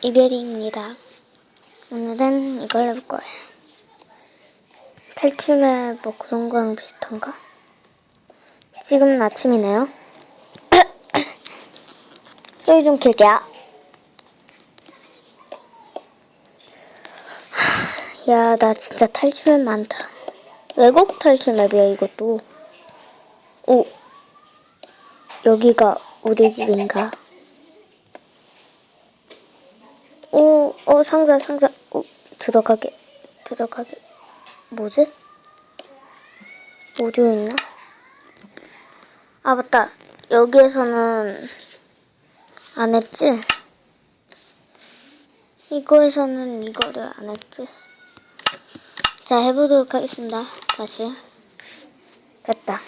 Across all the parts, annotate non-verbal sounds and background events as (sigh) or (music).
이별이입니다. 오늘은 이걸 해볼 거예요. 탈출의 뭐 그런 거랑 비슷한가? 지금은 아침이네요. (coughs) 소리 좀 길게요. (sighs) 야, 나 진짜 탈출맵 많다. 외국 탈출맵이야, 이것도. 오, 여기가 우리 집인가? 오, 어, 상자, 상자. 오, 들어가게, 들어가게. 뭐지? 오디오 있나? 아, 맞다. 여기에서는 안 했지? 이거에서는 이거를 안 했지? 자, 해보도록 하겠습니다. 다시. 됐다.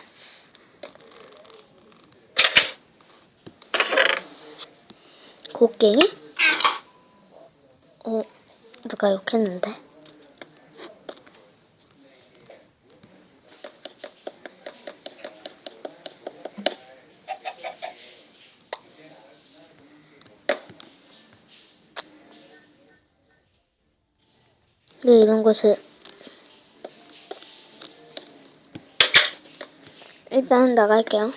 곡괭이? 어, 누가 욕했는데? 왜 이런 곳을 일단 나갈게요.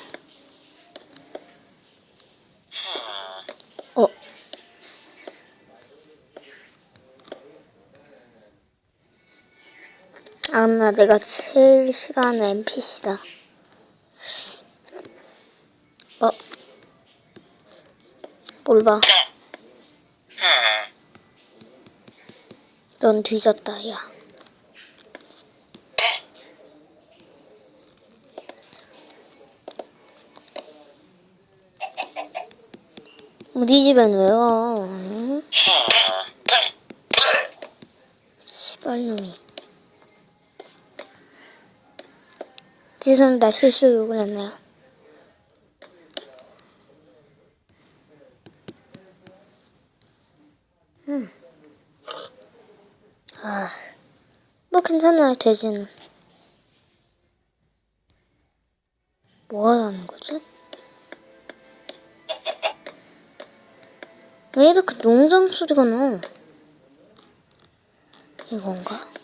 아, 나 내가 제일 싫어하는 NPC다. 어. 뭘 봐. 넌 뒤졌다, 야. 우리 집엔 왜 와? 응? 시발놈이. 죄송합니다. 실수 욕을 했네요. 음. 아, 뭐 괜찮아요, 돼지는. 뭐 하는 거지? 왜 이렇게 농장 소리가 나? 이건가?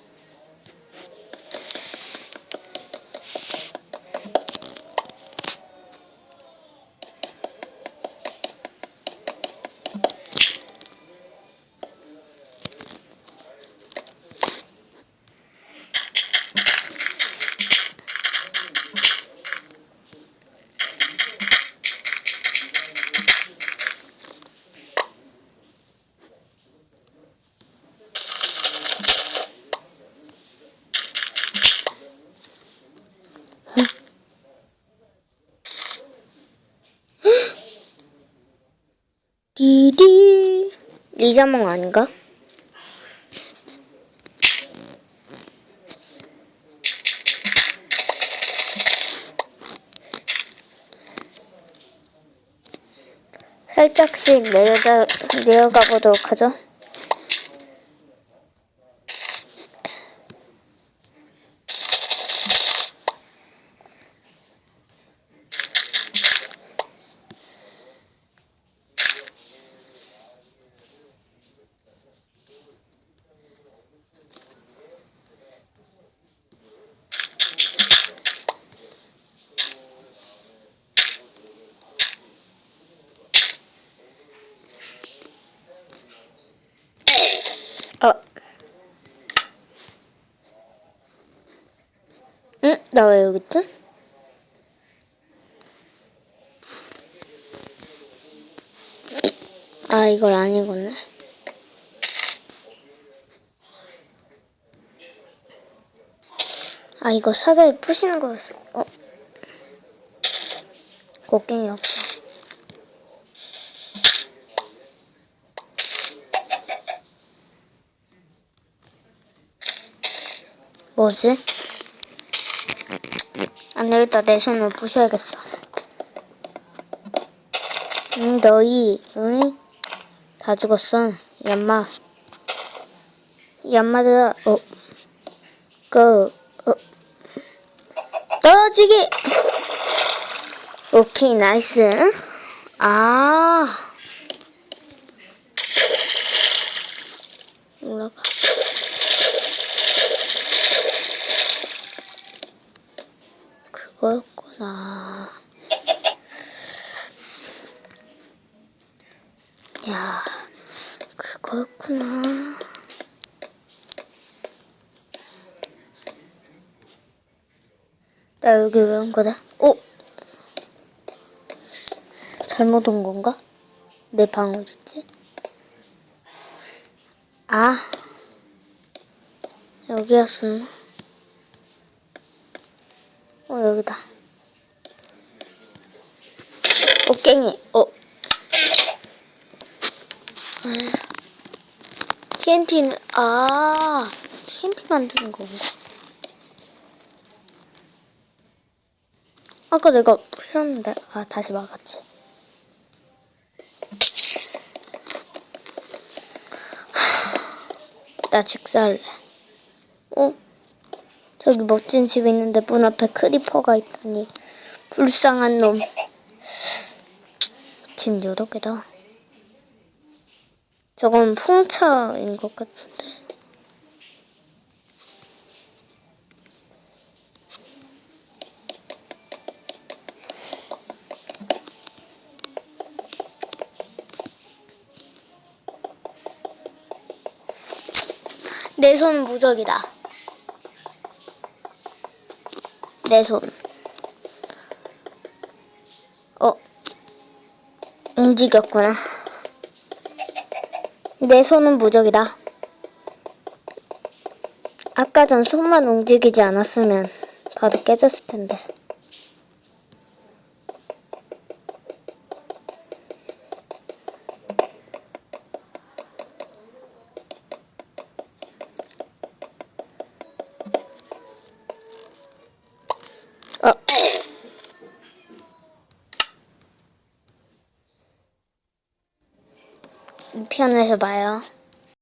디디 리자몽 아닌가? 살짝씩 내려다, 내려가 보도록 하죠. 응? 나 왜 여기 있지? 아, 이걸 아니구나. 아, 이거 사다리 부시는 거였어. 어? 곡괭이 없어. 뭐지? 안 되겠다. 내 손을 부셔야겠어. 응, 너희, 응? 다 죽었어. 얌마. 얌마들아, 어. 그, 어. 떨어지기! 오케이, 나이스. 아. 그거였구나. 야, 그거였구나. 나 여기 왜 온 거다? 어? 잘못 온 건가? 내 방 어딨지? 아, 여기였었나? 어, 여기다. 어, 깽이, 어. TNT는, 아, TNT 만드는 건가? 아까 내가 부셨는데, 아, 다시 막았지. 나 직사할래. 어? 저기 멋진 집 있는데 문 앞에 크리퍼가 있다니. 불쌍한 놈. 집 여러 개다. 저건 풍차인 것 같은데. 내 손 무적이다. 내 손. 어. 움직였구나. 내 손은 무적이다. 아까 전 손만 움직이지 않았으면 바로 깨졌을 텐데. 편에서 봐요.